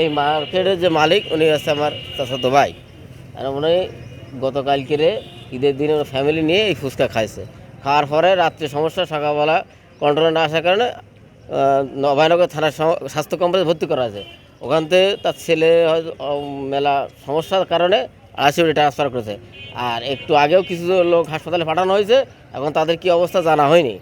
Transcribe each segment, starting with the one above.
এই মার্কেটের যে মালিক, উনি হচ্ছে আমার চাচাতো ভাই। আর উনি গতকালকে ঈদের দিনে ওর ফ্যামিলি নিয়ে এই ফুচকা খাইছে। খাওয়ার পরে রাত্রে সমস্যা, সকালবেলা কন্ট্রোলে না আসার কারণে নবায়নগর থানার স্বাস্থ্য কমপ্লেক্সে ভর্তি করা আছে ওখান থেকে তার ছেলে মেলা সমস্যার কারণে আইসিউডি ট্রান্সফার করেছে। আর একটু আগেও কিছু লোক হাসপাতালে পাঠানো হয়েছে, এখন তাদের কি অবস্থা জানা হয়নি।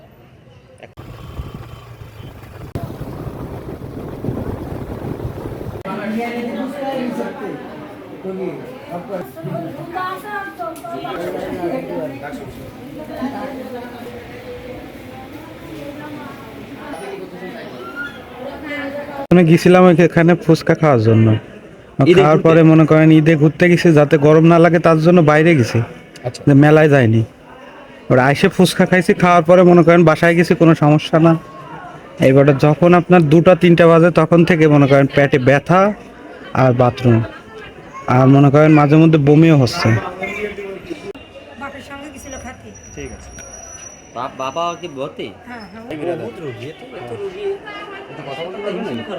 গেছিলাম এখানে ফুচকা খাওয়ার জন্য। খাওয়ার পরে মনে করেন ঈদে ঘুরতে গেছি যাতে গরম না লাগে তার জন্য বাইরে গেছি। আচ্ছা। মেলায় যায়নি ওরা আইসে ফুচকা খাইছি খাওয়ার পরে মনে করেন বাসায় গেছি কোনো সমস্যা না। এবারে যখন আপনার দুটা তিনটা বাজে তখন থেকে মনে করেন পেটে ব্যথা আর বাথরুম। আর মনে করেন মাঝে মধ্যে বমিও হচ্ছে। বাপের সঙ্গে গেছিল খাতে ঠিক আছে। বাবা কি ভর্তি? হ্যাঁ হ্যাঁ।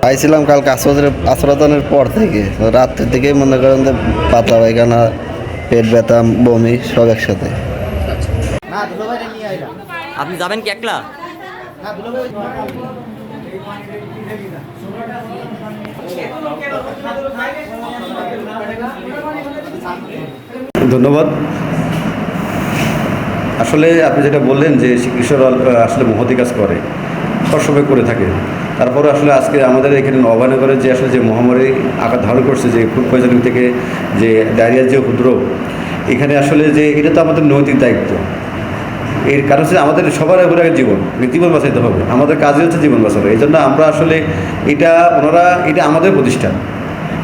আইছিলাম কাল আসরের আসরাতনের পর থেকে। রাত্রের থেকেই মনে করেন যে পাতলা পায়খানা পেট ব্যথা বমি সব একসাথে। আপনি যাবেন কি একলা? ধন্যবাদ। আসলে আপনি যেটা বললেন যে চিকিৎসক আসলে মহতি কাজ করে সবসময় করে থাকে। তারপরে আসলে আজকে আমাদের এখানে নবানগরে যে আসলে যে মহামারী আকার ধারণ করছে, যে ফুড পয়জনিং থেকে যে ডায়রিয়ার যে উপদ্রব, এখানে আসলে যে, এটা তো আমাদের নৈতিক দায়িত্ব। এর কারণ হচ্ছে আমাদের সবার উপরে আগে জীবন জীবন বাঁচাইতে হবে। আমাদের কাজই হচ্ছে জীবন বাঁচানো এই জন্য আমরা আসলে এটা, ওনারা এটা আমাদের প্রতিষ্ঠান।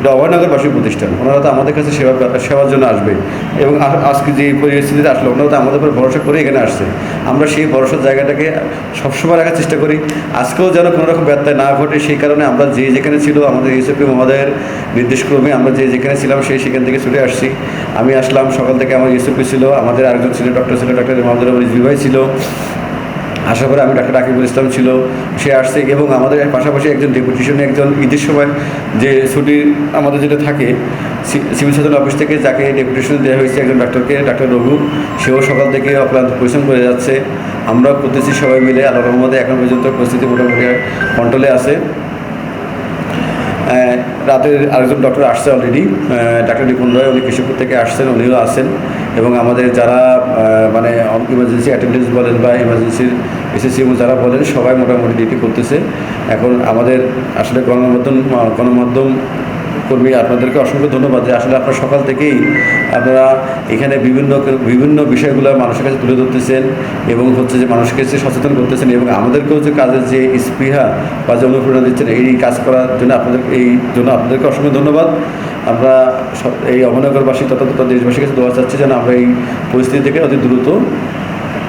এটা অভয়নগরবাসীর প্রতিষ্ঠান। ওনারা তো আমাদের কাছে সেবা সেবার জন্য আসবে। এবং আজকে যে পরিস্থিতিতে আসলো, ওনারা তো আমাদের উপর ভরসা করে এখানে আসছে। আমরা সেই ভরসার জায়গাটাকে সবসময় রাখার চেষ্টা করি। আজকেও যেন কোনো রকম ব্যত্যয় না ঘটে, সেই কারণে আমরা যে যেখানে ছিল, আমাদের ইউসিপি মহোদয়ের নির্দেশক্রমে আমরা যে যেখানে ছিলাম, সেই সেখান থেকে ছুটে আসছি। আমি আসলাম, সকাল থেকে আমার ইউসিপি ছিল, আমাদের আরেকজন ছিল, ডক্টর ছিল, ডক্টর মোহাম্মদ রিজভি ভাই ছিল। আশা করে আমি ডাক্তার রাকিবুল ইসলাম ছিল, সে আসছে এবং আমাদের পাশাপাশি একজন ডেপুটেশনে একজন ঈদের সময় যে ছুটি আমাদের যেটা থাকে সিভিল সার্জন অফিস থেকে যাকে ডেপুটেশন দেওয়া হয়েছে একজন ডাক্তারকে, ডাক্তার রঘু, সেও সকাল থেকে অক্লান্ত পরিশ্রম করে যাচ্ছে। আমরা করতেছি সবাই মিলে আল্লাহ রহমদে এখন পর্যন্ত পরিস্থিতি মোটামুটি কন্ট্রোলে আছে। রাতের আরেকজন ডক্টর আসছে অলরেডি ডাক্তার নিপুণ রয়, উনি কৃষকপুর থেকে আসছেন, উনিও আসেন এবং আমাদের যারা মানে ইমার্জেন্সি অ্যাটেন্ডেন্স বলেন বা ইমার্জেন্সির এসএসসিএম যারা বলেন, সবাই মোটামুটি ডিউটি করতেছে। এখন আমাদের আসলে গণমাধ্যম গণমাধ্যম কর্মী, আপনাদেরকে অসংখ্য ধন্যবাদ যে আসলে আপনার সকাল থেকেই আপনারা এখানে বিভিন্ন বিভিন্ন বিষয়গুলো মানুষের কাছে তুলে ধরতেছেন এবং হচ্ছে যে মানুষকে যে সচেতন করতেছেন এবং আমাদেরকেও যে কাজের যে স্পৃহা বা যে অনুপ্রেরণা দিচ্ছেন, এই কাজ করার জন্য আপনাদের, এই জন্য আপনাদেরকে অসংখ্য ধন্যবাদ। আমরা এই অভয়নগরবাসী তথা তথা দেশবাসীর কাছে দোয়া চাচ্ছি যেন আমরা এই পরিস্থিতি থেকে অতি দ্রুত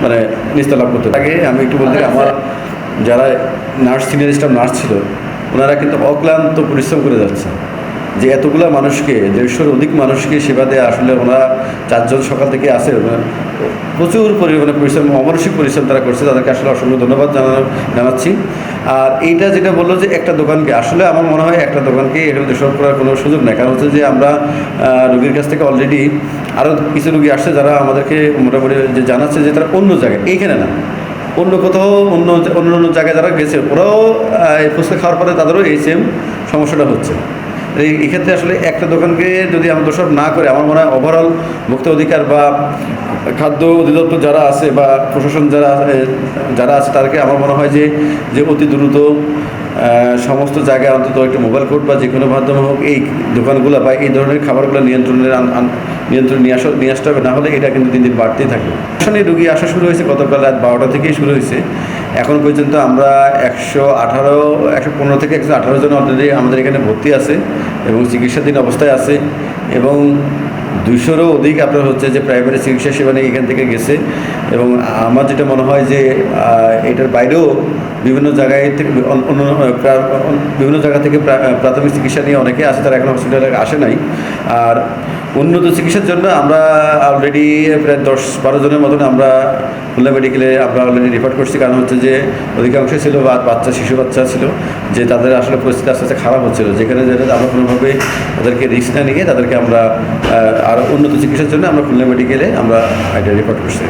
মানে নিস্তার লাভ করতে আগে আমি একটু বলতে আমার যারা নার্স, সিনিয়র স্টাফ নার্স ছিল, ওনারা কিন্তু অক্লান্ত পরিশ্রম করে যাচ্ছে। যে এতগুলো মানুষকে দেড়শোর অধিক মানুষকে সেবা দেওয়া আসলে ওনারা চারজন সকাল থেকে আসে। প্রচুর পরিমাণে পরিশ্রম, অমানসিক পরিশ্রম তারা করছে। তাদেরকে আসলে অসংখ্য ধন্যবাদ জানানো জানাচ্ছি। আর এইটা যেটা বলল যে একটা দোকানকে, আসলে আমার মনে হয় একটা দোকানকে এখানে দেশ করার কোনো সুযোগ নেই। কারণ হচ্ছে যে আমরা রোগীর কাছ থেকে অলরেডি আরও কিছু রোগী আসছে যারা আমাদেরকে মোটামুটি যে জানাচ্ছে যে তারা অন্য জায়গায়, এইখানে না। অন্য কোথাও অন্য অন্য অন্য জায়গায় যারা গেছে, ওরাও ফুচকা খাওয়ার পরে তাদেরও এই সেম সমস্যাটা হচ্ছে। এক্ষেত্রে আসলে একটা দোকানকে যদি আমরা দোষারোপ না করে, আমার মনে হয় ওভারঅল মুক্ত অধিকার বা খাদ্য অধিদপ্তর যারা আছে বা প্রশাসন যারা যারা আছে তাদেরকে আমার মনে হয় যে যে অতি দ্রুত সমস্ত জায়গায় অন্তত একটা মোবাইল কোর্ট বা যে কোনো মাধ্যমে হোক এই দোকানগুলো বা এই ধরনের খাবারগুলো নিয়ন্ত্রণের নিয়ন্ত্রণ নিয়ে আসা, নিয়ে আসতে হবে। না হলে এটা কিন্তু দিন দিন বাড়তেই থাকবে। রুগী আসা শুরু হয়েছে গতকাল রাত বারোটা থেকেই শুরু হয়েছে। এখন পর্যন্ত আমরা একশো আঠারো, একশো পনেরো থেকে একশো আঠারো জন অলরেডি আমাদের এখানে ভর্তি আছে এবং চিকিৎসাধীন অবস্থায় আছে এবং দুশোরও অধিক আপনার হচ্ছে যে প্রাইমারি চিকিৎসা সেবা নিয়ে এখান থেকে গেছে এবং আমার যেটা মনে হয় যে এটার বাইরেও বিভিন্ন জায়গায় থেকে বিভিন্ন জায়গা থেকে প্রা- প্রাথমিক চিকিৎসা নিয়ে অনেকে আসে তারা এখন হসপিটালে আসে নাই। আর উন্নত চিকিৎসার জন্য আমরা অলরেডি প্রায় দশ, বারো জনের মতন আমরা খুলনা মেডিকেলে আমরা অলরেডি রেফার করছি। কারণ হচ্ছে যে অধিকাংশ ছিল বা বাচ্চা, শিশু বাচ্চা ছিল, যে তাদের আসলে পরিস্থিতি আস্তে আস্তে খারাপ হচ্ছিল। যেখানে যেটা আমরা কোনোভাবে তাদেরকে রিস্ক না নিয়ে তাদেরকে আমরা আরও উন্নত চিকিৎসার জন্য আমরা খুলনা মেডিকেলে আমরা এটা রেফার করছি।